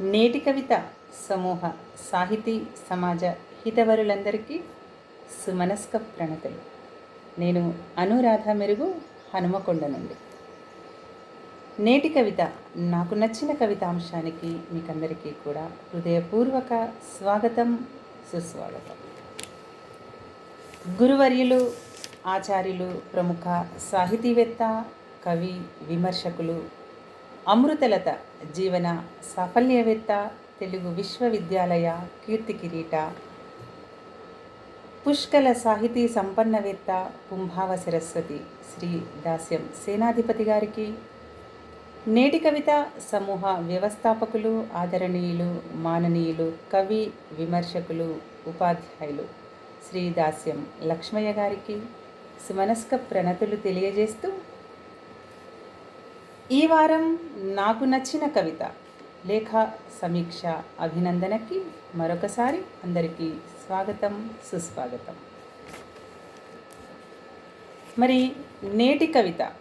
నేటి కవిత సమూహ సాహితీ సమాజ హితవరులందరికీ సుమనస్క ప్రణతులు. నేను అనురాధ మెరుగు హనుమకొండ నుండి. నేటి కవిత నాకు నచ్చిన కవితాంశానికి మీకందరికీ కూడా హృదయపూర్వక స్వాగతం సుస్వాగతం. గురువర్యులు ఆచార్యులు ప్రముఖ సాహితీవేత్త కవి విమర్శకులు అమృతలత జీవన సాఫల్యవేత్త తెలుగు విశ్వవిద్యాలయ కీర్తి కిరీట పుష్కల సాహితీ సంపన్నవేత్త కుంభావ సరస్వతి శ్రీ దాస్యం సేనాధిపతి గారికి నేటి కవిత సమూహ వ్యవస్థాపకులు ఆదరణీయులు మాననీయులు కవి విమర్శకులు ఉపాధ్యాయులు శ్రీ దాస్యం లక్ష్మయ్య గారికి సుమనస్క ప్రణతులు తెలియజేస్తూ ఈ వారం నాకు నచ్చిన కవిత లేఖ సమీక్ష అభినందనకి మరొకసారి అందరికీ స్వాగతం సుస్వాగతం. మరి నేటి కవిత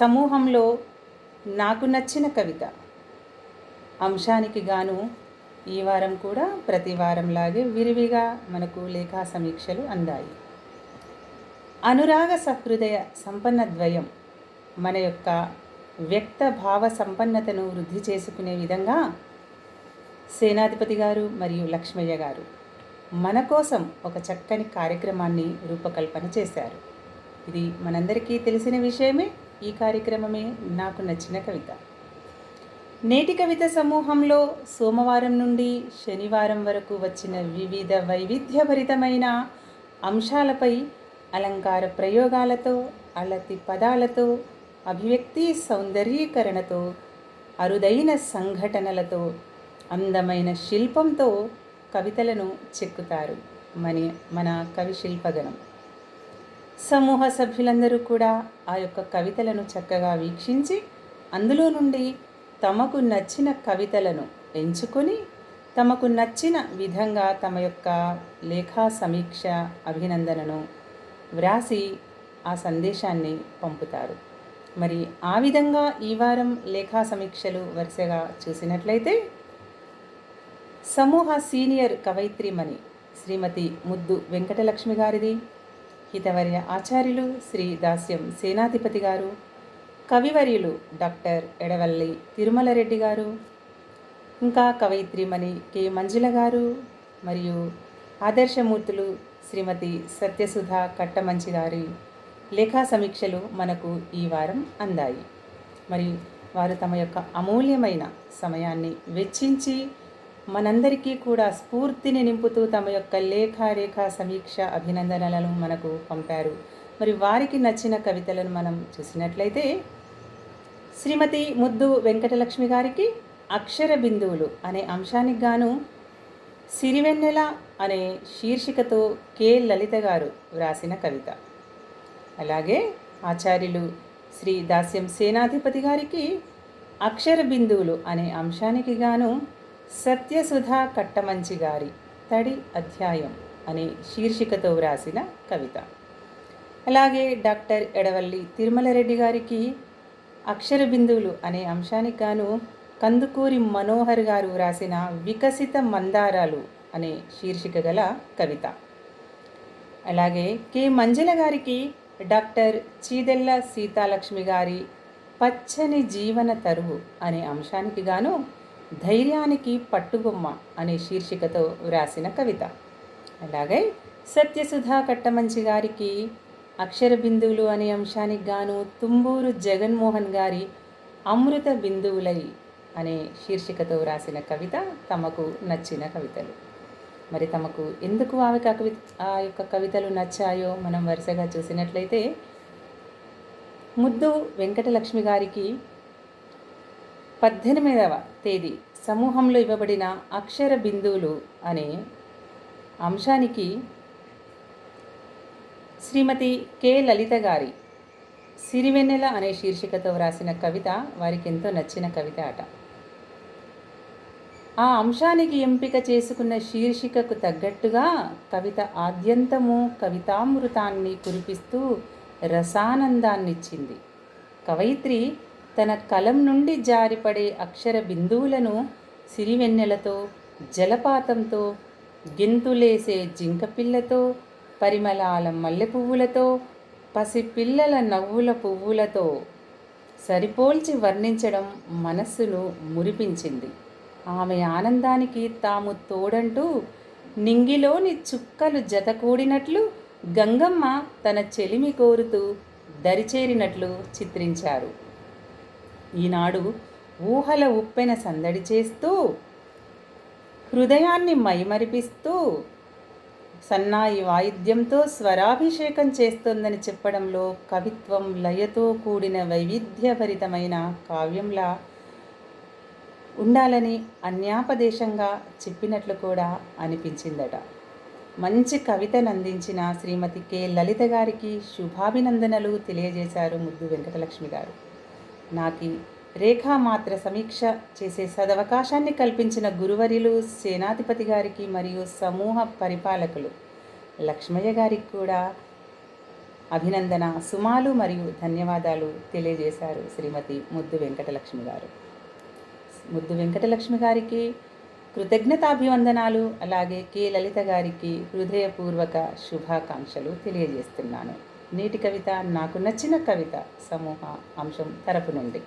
సమూహంలో నాకు నచ్చిన కవిత అంశానికి గాను ఈ వారం కూడా ప్రతి వారంలాగే విరివిగా మనకు లేఖా సమీక్షలు అందాయి. అనురాగ సహృదయ సంపన్న ద్వయం మన యొక్క వ్యక్త భావ సంపన్నతను వృద్ధి చేసుకునే విధంగా సేనాధిపతి గారు మరియు లక్ష్మయ్య గారు మన కోసం ఒక చక్కని కార్యక్రమాన్ని రూపకల్పన చేశారు. ఇది మనందరికీ తెలిసిన విషయమే. ఈ కార్యక్రమమే నాకు నచ్చిన కవిత. నేటి కవిత సమూహంలో సోమవారం నుండి శనివారం వరకు వచ్చిన వివిధ వైవిధ్యభరితమైన అంశాలపై అలంకార ప్రయోగాలతో అలతి పదాలతో అభివ్యక్తి సౌందర్యీకరణతో అరుదైన సంఘటనలతో అందమైన శిల్పంతో కవితలను చెక్కుతారు మన మన కవి శిల్పగణం. సమూహ సభ్యులందరూ కూడా ఆ యొక్క కవితలను చక్కగా వీక్షించి అందులో నుండి తమకు నచ్చిన కవితలను ఎంచుకొని తమకు నచ్చిన విధంగా తమ యొక్క లేఖా సమీక్ష అభినందనను వ్రాసి ఆ సందేశాన్ని పంపుతారు. మరి ఆ విధంగా ఈ వారం లేఖా సమీక్షలు వరుసగా చూసినట్లయితే సమూహ సీనియర్ కవయిత్రిమణి శ్రీమతి ముద్దు వెంకటలక్ష్మి గారిది హితవర్య ఆచార్యులు శ్రీ దాస్యం సేనాధిపతి గారు కవివర్యులు డాక్టర్ ఎడవల్లి తిరుమలరెడ్డి గారు ఇంకా కవయిత్రిమణి కె మంజుల గారు మరియు ఆదర్శమూర్తులు శ్రీమతి సత్యసుధ కట్టమంచి గారి లేఖా సమీక్షలు మనకు ఈ వారం అందాయి. మరియు వారు తమ యొక్క అమూల్యమైన సమయాన్ని వెచ్చించి మనందరికీ కూడా స్ఫూర్తిని నింపుతూ తమ యొక్క లేఖారేఖా సమీక్ష అభినందనలను మనకు పంపారు. మరి వారికి నచ్చిన కవితలను మనం చూసినట్లయితే శ్రీమతి ముద్దు వెంకటలక్ష్మి గారికి అక్షర బిందువులు అనే అంశానికి గాను సిరివెన్నెల అనే శీర్షికతో కె లలిత గారు వ్రాసిన కవిత. అలాగే ఆచార్యులు శ్రీ దాస్యం సేనాధిపతి గారికి అక్షర బిందువులు అనే అంశానికి గాను సత్యసుధా కట్టమంచి గారి తడి అధ్యాయం అనే శీర్షికతో వ్రాసిన కవిత. అలాగే డాక్టర్ ఎడవల్లి తిరుమలరెడ్డి గారికి అక్షర బిందువులు అనే అంశానికి గాను కందుకూరి మనోహర్ గారు వ్రాసిన వికసిత మందారాలు అనే శీర్షిక గల కవిత. అలాగే కె. మంజల గారికి డాక్టర్ చీదెల్ల సీతాలక్ష్మి గారి పచ్చని జీవన తరువు అనే అంశానికి గాను ధైర్యానికి పట్టుబొమ్మ అనే శీర్షికతో వ్రాసిన కవిత. అలాగే సత్యసుధా కట్టమంచి గారికి అక్షర బిందువులు అనే అంశానికి గాను తుంబూరు జగన్మోహన్ గారి అమృత బిందువులై అనే శీర్షికతో వ్రాసిన కవిత తమకు నచ్చిన కవితలు. మరి తమకు ఎందుకు ఆమె కవి ఆ యొక్క కవితలు నచ్చాయో మనం వరుసగా చూసినట్లయితే ముద్దు వెంకటలక్ష్మి గారికి పద్దెనిమిదవ తేదీ సమూహంలో ఇవ్వబడిన అక్షర బిందువులు అనే అంశానికి శ్రీమతి కె. లలిత గారి సిరివెన్నెల అనే శీర్షికతో వ్రాసిన కవిత వారికి ఎంతో నచ్చిన కవిత అట. ఆ అంశానికి ఎంపిక చేసుకున్న శీర్షికకు తగ్గట్టుగా కవిత ఆద్యంతము కవితామృతాన్ని కురిపిస్తూ రసానందాన్నిచ్చింది. కవయిత్రి తన కలం నుండి జారిపడే అక్షర బిందువులను సిరివెన్నెలతో జలపాతంతో గింతులేసే జింకపిల్లతో పరిమళాల మల్లె పువ్వులతో పసిపిల్లల నవ్వుల పువ్వులతో సరిపోల్చి వర్ణించడం మనస్సును మురిపించింది. ఆమె ఆనందానికి తాము తోడంటూ నింగిలోని చుక్కలు జతకూడినట్లు గంగమ్మ తన చెలిమి కోరుతూ దరిచేరినట్లు చిత్రించారు. ఈనాడు ఊహల ఉప్పెన సందడి చేస్తూ హృదయాన్ని మైమరిపిస్తూ సన్నాయి వాయిద్యంతో స్వరాభిషేకం చేస్తోందని చెప్పడంలో కవిత్వం లయతో కూడిన వైవిధ్యభరితమైన కావ్యంలా ఉండాలని అన్యాపదేశంగా చెప్పినట్లు కూడా అనిపించిందట. మంచి కవితను అందించిన శ్రీమతి కె. లలిత గారికి శుభాభినందనలు తెలియజేశారు ముద్దు వెంకటలక్ష్మి గారు. నాకి రేఖామాత్ర సమీక్ష చేసే సదవకాశాన్ని కల్పించిన గురువరిలు సేనాధిపతి గారికి మరియు సమూహ పరిపాలకులు లక్ష్మయ్య గారికి కూడా అభినందన సుమాలు మరియు ధన్యవాదాలు తెలియజేశారు శ్రీమతి ముద్దు వెంకటలక్ష్మి గారు. ముద్దు వెంకటలక్ష్మి గారికి కృతజ్ఞతాభివందనాలు అలాగే కె. లలిత గారికి హృదయపూర్వక శుభాకాంక్షలు తెలియజేస్తున్నాను. నేటి కవిత నాకు నచ్చిన కవిత సమూహ అంశం తరపు నుండి.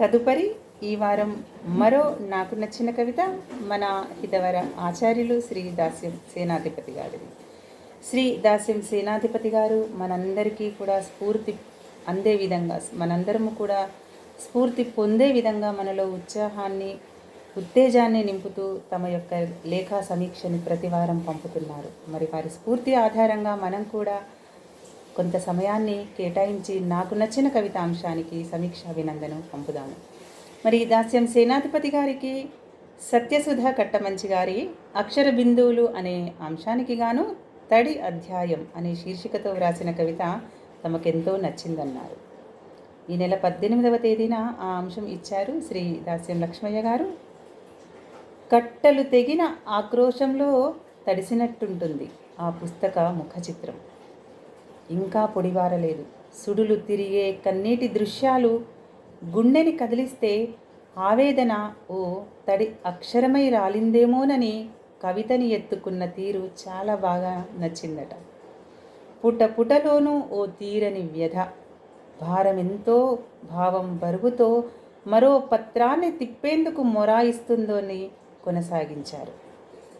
తదుపరి ఈ వారం మరో నాకు నచ్చిన కవిత మన హితవర ఆచార్యులు శ్రీ దాస్యం సేనాధిపతి గారిది. శ్రీ దాస్యం సేనాధిపతి గారు మనందరికీ కూడా స్ఫూర్తి అందే విధంగా మనందరము కూడా స్ఫూర్తి పొందే విధంగా మనలో ఉత్సాహాన్ని ఉత్తేజాన్ని నింపుతూ తమ యొక్క లేఖా సమీక్షని ప్రతివారం పంపుతున్నారు. మరి వారి స్ఫూర్తి ఆధారంగా మనం కూడా కొంత సమయాన్ని కేటాయించి నాకు నచ్చిన కవిత అంశానికి సమీక్ష అభినందనం పంపుదాము. మరి దాస్యం సేనాధిపతి గారికి సత్యసుధ కట్టమంచి గారి అక్షర బిందువులు అనే అంశానికి గాను తడి అధ్యాయం అనే శీర్షికతో వ్రాసిన కవిత తమకెంతో నచ్చిందన్నారు. ఈ నెల పద్దెనిమిదవ తేదీన ఆ అంశం ఇచ్చారు శ్రీ దాస్యం లక్ష్మయ్య గారు. కట్టలు తెగిన ఆక్రోశంలో తడిసినట్టుంటుంది ఆ పుస్తక ముఖ చిత్రం. ఇంకా పొడివారలేదు. సుడులు తిరిగే కన్నీటి దృశ్యాలు గుండెని కదిలిస్తే ఆవేదన ఓ తడి అక్షరమై రాలిందేమోనని కవితని ఎత్తుకున్న తీరు చాలా బాగా నచ్చిందట. పుట పుటలోనూ ఓ తీరని వ్యధ భారమెంతో భావం బరువుతో మరో పత్రాన్ని తిప్పేందుకు మొరాయిస్తుందోని కొనసాగించారు.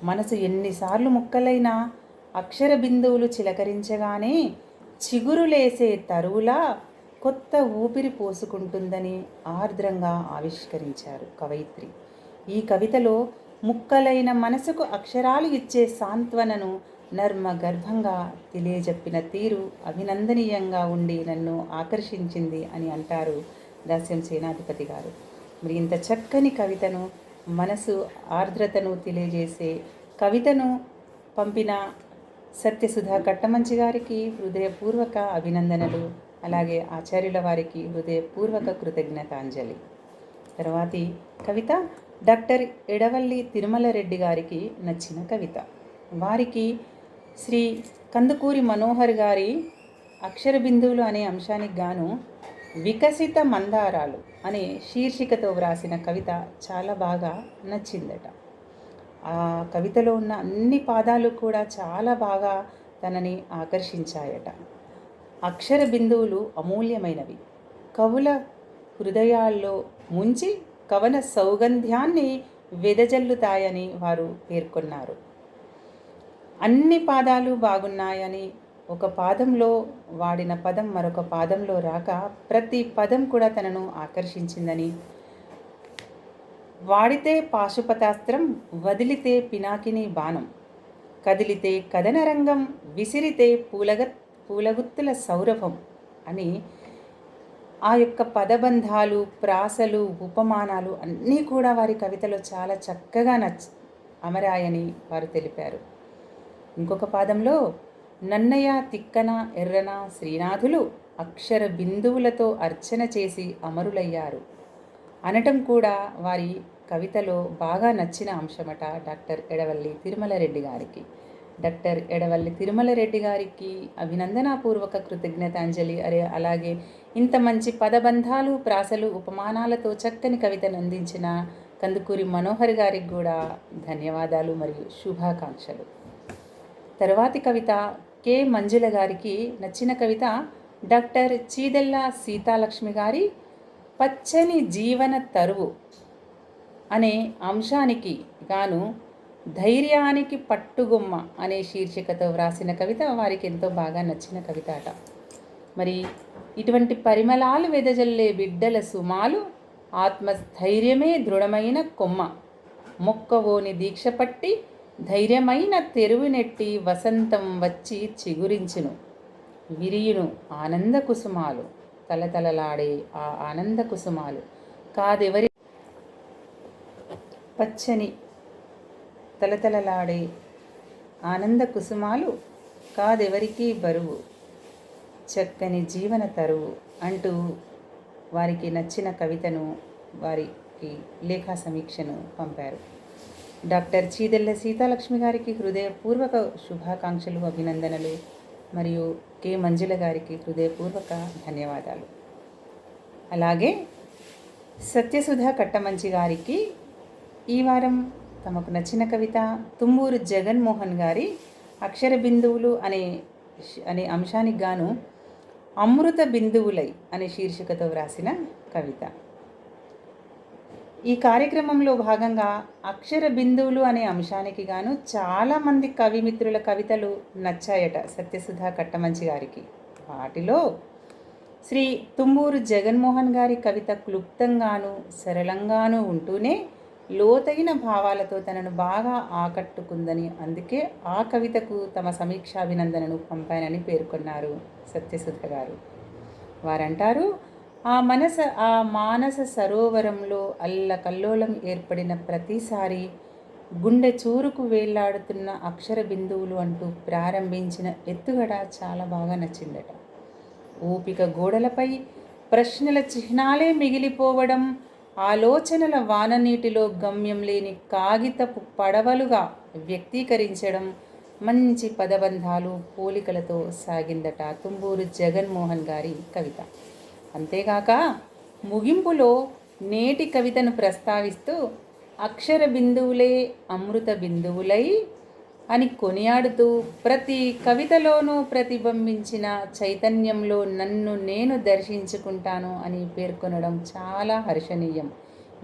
మనసు ఎన్నిసార్లు ముక్కలైనా అక్షర బిందువులు చిలకరించగానే చిగురులేసే తరువులా కొత్త ఊపిరి పోసుకుంటుందని ఆర్ద్రంగా ఆవిష్కరించారు కవయిత్రి. ఈ కవితలో ముక్కలైన మనసుకు అక్షరాలు ఇచ్చే సాంత్వనను నర్మ గర్భంగా తెలియజెప్పిన తీరు అభినందనీయంగా ఉండి నన్ను ఆకర్షించింది అని అంటారు దాస్యం సేనాధిపతి గారు. మరి ఇంత చక్కని కవితను మనసు ఆర్ద్రతను తెలియజేసే కవితను పంపిన సత్యసుధ కట్టమంచి గారికి హృదయపూర్వక అభినందనలు అలాగే ఆచార్యుల వారికి హృదయపూర్వక కృతజ్ఞతాంజలి. తర్వాతి కవిత డాక్టర్ ఎడవల్లి తిరుమల రెడ్డి గారికి నచ్చిన కవిత. వారికి శ్రీ కందుకూరి మనోహర్ గారి అక్షర బిందువులు అనే అంశానికి గాను వికసిత మందారాలు అనే శీర్షికతో వ్రాసిన కవిత చాలా బాగా నచ్చిందట. ఆ కవితలో ఉన్న అన్ని పాదాలు కూడా చాలా బాగా తనని ఆకర్షించాయట. అక్షర బిందువులు అమూల్యమైనవి. కవుల హృదయాల్లో ముంచి కవన సౌగంధ్యాన్ని వెదజల్లుతాయని వారు పేర్కొన్నారు. అన్ని పాదాలు బాగున్నాయని ఒక పాదంలో వాడిన పదం మరొక పాదంలో రాక ప్రతి పదం కూడా తనను ఆకర్షించిందని. వాడితే పాశుపతాస్త్రం వదిలితే పినాకిని బాణం. కదిలితే కథనరంగం విసిరితే పూలగ పూలగుత్తుల సౌరభం అని ఆ యొక్క పదబంధాలు ప్రాసలు ఉపమానాలు అన్నీ కూడా వారి కవితలో చాలా చక్కగా నచ్చ అమరాయని వారు తెలిపారు. ఇంకొక పాదంలో నన్నయ్య తిక్కన ఎర్రన శ్రీనాథులు అక్షర బిందువులతో అర్చన చేసి అమరులయ్యారు. అనటం కూడా వారి కవితలో బాగా నచ్చిన అంశమట డాక్టర్ ఎడవల్లి తిరుమలరెడ్డి గారికి. డాక్టర్ ఎడవల్లి తిరుమల రెడ్డి గారికి అభినందనాపూర్వక కృతజ్ఞతాంజలి. అరే అలాగే ఇంత మంచి పదబంధాలు ప్రాసలు ఉపమానాలతో చక్కని కవితను అందించిన కందుకూరి మనోహర్ గారికి కూడా ధన్యవాదాలు మరియు శుభాకాంక్షలు. తరువాతి కవిత కె. మంజుల గారికి నచ్చిన కవిత డాక్టర్ చీదెల్ల సీతాలక్ష్మి గారి పచ్చని జీవన తరువు అనే అంశానికి గాను ధైర్యానికి పట్టుగొమ్మ అనే శీర్షికతో వ్రాసిన కవిత వారికి ఎంతో బాగా నచ్చిన కవిత అట. మరి ఇటువంటి పరిమళాలు వెదజల్లే బిడ్డల సుమాలు ఆత్మస్థైర్యమే దృఢమైన కొమ్మ. మొక్కవోని దీక్ష పట్టి ధైర్యమైన తెరువునెట్టి వసంతం వచ్చి చిగురించును. విరియును ఆనంద కుసుమాలు. తలతలలాడే ఆ ఆనంద కుసుమాలు. కాదెవరి పచ్చని తలతలలాడే ఆనంద కుసుమాలు? కాదెవరికీ బరువు? చక్కని జీవన తరువు అంటూ వారికి నచ్చిన కవితను వారికి లేఖా సమీక్షను పంపారు. డాక్టర్ చీదెల్ల సీతాలక్ష్మి గారికి హృదయపూర్వక శుభాకాంక్షలు అభినందనలు. మరియు కె. మంజుల గారికి హృదయపూర్వక ధన్యవాదాలు. అలాగే సత్యసుధ కట్టమంచి గారికి ఈ వారం తమకు నచ్చిన కవిత తుమ్మూరు జగన్మోహన్ గారి అక్షర బిందువులు అనే అనే అంశానికి గాను అమృత బిందువులై అనే శీర్షికతో వ్రాసిన కవిత. ఈ కార్యక్రమంలో భాగంగా అక్షర బిందువులు అనే అంశానికి గాను చాలామంది కవిమిత్రుల కవితలు నచ్చాయట సత్యసుధ కట్టమంచి గారికి. వాటిలో శ్రీ తుమ్మూరు జగన్మోహన్ గారి కవిత క్లుప్తంగాను సరళంగాను ఉంటూనే లోతైన భావాలతో తనను బాగా ఆకట్టుకుందని అందుకే ఆ కవితకు తమ సమీక్షాభినందనను పంపానని పేర్కొన్నారు సత్యసుధ గారు. వారంటారు ఆ మనస ఆ మానస సరోవరంలో అల్లకల్లోలం ఏర్పడిన ప్రతిసారి గుండె చూరుకు వేళ్ళాడుతున్న అక్షర బిందువులు అంటూ ప్రారంభించిన ఎత్తుగడ చాలా బాగా నచ్చిందట. ఓపిక గోడలపై ప్రశ్నల చిహ్నాలే మిగిలిపోవడం ఆలోచనల వాననీటిలో గమ్యం లేని కాగితపు పడవలుగా వ్యక్తీకరించడం మంచి పదబంధాలు పోలికలతో సాగిందట తుంబూరు జగన్మోహన్ గారి కవిత. అంతేగాక ముగింపులో నేటి కవితను ప్రస్తావిస్తూ అక్షర బిందువులే అమృత బిందువులై అని కొనియాడుతూ ప్రతి కవితలోనూ ప్రతిబింబించిన చైతన్యంలో నన్ను నేను దర్శించుకుంటాను అని పేర్కొనడం చాలా హర్షణీయం.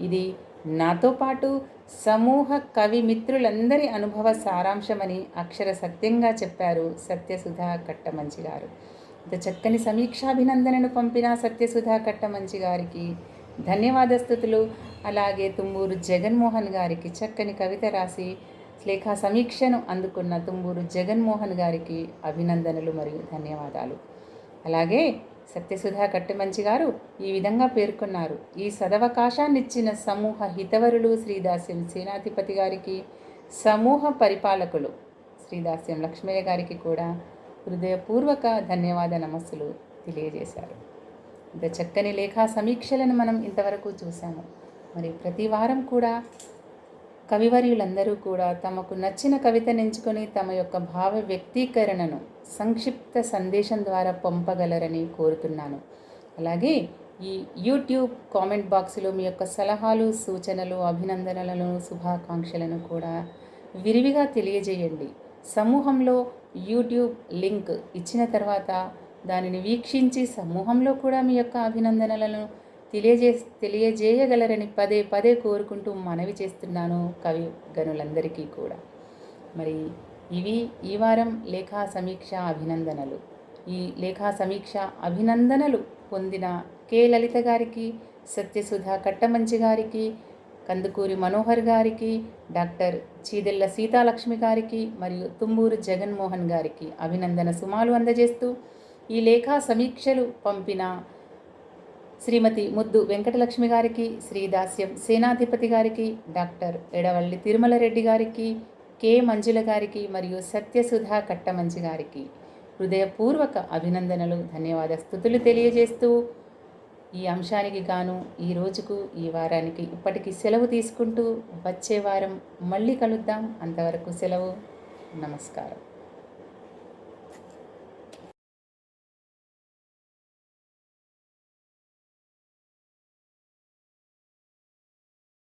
ఇది నాతో పాటు సమూహ కవి మిత్రులందరి అనుభవ సారాంశమని అక్షర సత్యంగా చెప్పారు సత్యసుధా కట్టమంచి గారు ఇంత చక్కని సమీక్షాభినందనను పంపిన సత్యసుధా కట్టమంచి గారికి ధన్యవాద స్థుతులు. అలాగే తుమ్మూరు జగన్మోహన్ గారికి చక్కని కవిత రాసి లేఖా సమీక్షను అందుకున్న తుమ్మూరు జగన్మోహన్ గారికి అభినందనలు మరియు ధన్యవాదాలు. అలాగే సత్యసుధా కట్టమంచి గారు ఈ విధంగా పేర్కొన్నారు. ఈ సదవకాశాన్నిచ్చిన సమూహ హితవరులు శ్రీదాస్యం సేనాధిపతి గారికి సమూహ పరిపాలకులు శ్రీదాస్యం లక్ష్మయ్య గారికి కూడా హృదయపూర్వక ధన్యవాద నమస్సులు తెలియజేశారు. ఇంత చక్కని లేఖా సమీక్షలను మనం ఇంతవరకు చూశాము. మరి ప్రతి వారం కూడా కవివర్యులందరూ కూడా తమకు నచ్చిన కవితను ఎంచుకొని తమ యొక్క భావ వ్యక్తీకరణను సంక్షిప్త సందేశం ద్వారా పంపగలరని కోరుతున్నాను. అలాగే ఈ యూట్యూబ్ కామెంట్ బాక్స్లో మీ యొక్క సలహాలు సూచనలు అభినందనలను శుభాకాంక్షలను కూడా విరివిగా తెలియజేయండి. సమూహంలో యూట్యూబ్ లింక్ ఇచ్చిన తర్వాత దానిని వీక్షించి సమూహంలో కూడా మీ యొక్క అభినందనలను తెలియజే తెలియజేయగలరని పదే పదే కోరుకుంటూ మనవి చేస్తున్నాను కవి గనులందరికీ కూడా. మరి ఇవి ఈ వారం లేఖా సమీక్ష అభినందనలు. ఈ లేఖా సమీక్ష అభినందనలు పొందిన కె లలిత గారికి సత్యసుధ కట్టమంచి గారికి కందుకూరి మనోహర్ గారికి డాక్టర్ చీదెల్ల సీతాలక్ష్మి గారికి మరియు తుమ్మూరు జగన్మోహన్ గారికి అభినందన సుమాలు అందజేస్తూ ఈ లేఖా సమీక్షలు పంపిన శ్రీమతి ముద్దు వెంకటలక్ష్మి గారికి శ్రీదాస్యం సేనాధిపతి గారికి డాక్టర్ ఎడవల్లి తిరుమలరెడ్డి గారికి కె మంజుల గారికి మరియు సత్యసుధా కట్టమంచి గారికి హృదయపూర్వక అభినందనలు ధన్యవాద స్థుతులు తెలియజేస్తూ ఈ అంశానికి గాను ఈ రోజుకు ఈ వారానికి ఇప్పటికి సెలవు తీసుకుంటూ వచ్చే వారం మళ్ళీ కలుద్దాం. అంతవరకు సెలవు. నమస్కారం.